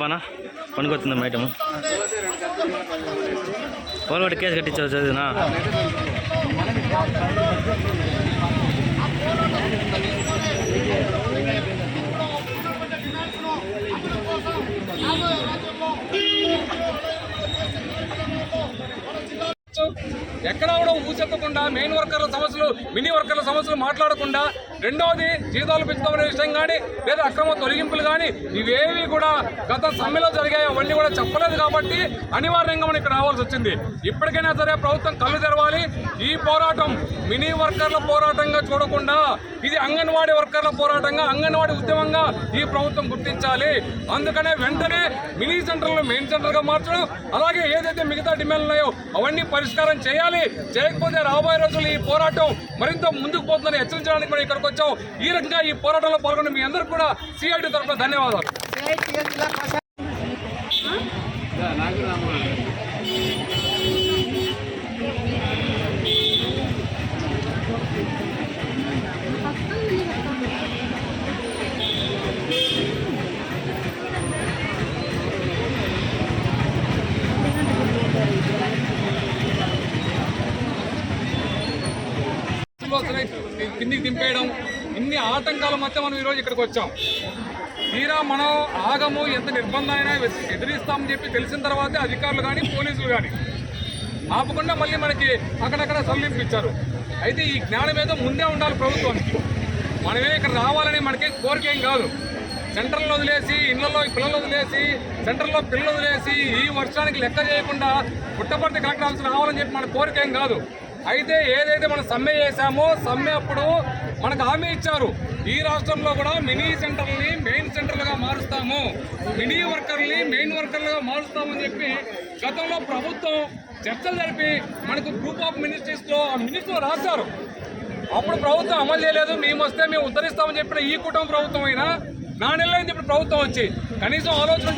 బానా? పనికొస్తుంది ఐటమ్ వాళ్ళు ఒకటి కేసు కట్టించావు చదివినా? ఎక్కడా కూడా ఊసెత్తకుండా మెయిన్ వర్కర్ల సమస్యలు మినీ వర్కర్ల సమస్యలు మాట్లాడకుండా రెండవది జీతాలు పెంచుతామనే విషయం కానీ లేదా అక్రమ తొలగింపులు కానీ ఇవేవి కూడా గత సమ్మెలో జరిగాయి అవన్నీ కూడా చెప్పలేదు కాబట్టి అనివార్యంగా మనం ఇక్కడ రావాల్సి వచ్చింది. ఇప్పటికైనా సరే ప్రభుత్వం కళ్ళు తెరవాలి. ఈ పోరాటం మినీ వర్కర్ల పోరాటంగా చూడకుండా ఇది అంగన్వాడీ వర్కర్ల పోరాటంగా అంగన్వాడీ ఉద్యమంగా ఈ ప్రభుత్వం గుర్తించాలి. అందుకనే వెంటనే మినీ సెంటర్లను మెయిన్ సెంటర్గా మార్చడం అలాగే ఏదైతే మిగతా డిమాండ్లు ఉన్నాయో అవన్నీ పరిష్కారం చేయాలి. చేయకపోతే రాబోయే రోజులు ఈ పోరాటం మరింత ముందుకు పోతుందని హెచ్చరించడానికి మనం ఇక్కడికి వచ్చాం ఈ రకంగా ఈ పోరాటంలో పాల్గొన్న మీ అందరికీ కూడా సిఐటి తరఫున ధన్యవాదాలు. కిందికి దింపేయడం ఇన్ని ఆటంకాల మధ్య మనం ఈరోజు ఇక్కడికి వచ్చాం. తీరా మనం ఆగము ఎంత నిర్బంధం అయినా ఎదిరిస్తామని చెప్పి తెలిసిన తర్వాతే అధికారులు కానీ పోలీసులు కానీ ఆపకుండా మళ్ళీ మనకి అక్కడక్కడ సల్లింపు ఇచ్చారు అయితే ఈ జ్ఞానం ఏదో ముందే ఉండాలి ప్రభుత్వానికి. మనమే ఇక్కడ రావాలని మనకి కోరిక ఏం కాదు. సెంటర్లో వదిలేసి ఇళ్ళలో పిల్లలు వదిలేసి సెంటర్లో పిల్లలు వదిలేసి ఈ వర్షానికి లెక్క చేయకుండా పుట్టపర్తి కలెక్టర్ ఆఫీస్ రావాలని చెప్పి మన కోరిక ఏం కాదు. అయితే ఏదైతే మనం సమ్మె చేశామో సమ్మె అప్పుడు మనకు హామీ ఇచ్చారు. ఈ రాష్ట్రంలో కూడా మినీ సెంటర్ని మెయిన్ సెంటర్లుగా మారుస్తాము. మినీ వర్కర్ని మెయిన్ వర్కర్లుగా మారుస్తామని చెప్పి గతంలో ప్రభుత్వం చర్చలు జరిపి మనకు గ్రూప్ ఆఫ్ మినిస్ట్రీస్లో ఆ మినిస్టర్ రాశారు. అప్పుడు ప్రభుత్వం అమలు చేయలేదు. మేము వస్తే మేము ఉద్ధరిస్తామని చెప్పిన ఈ కుటుంబ ప్రభుత్వం అయినా నా నెలలైంది ఇప్పుడు ప్రభుత్వం వచ్చి. కనీసం ఆలోచన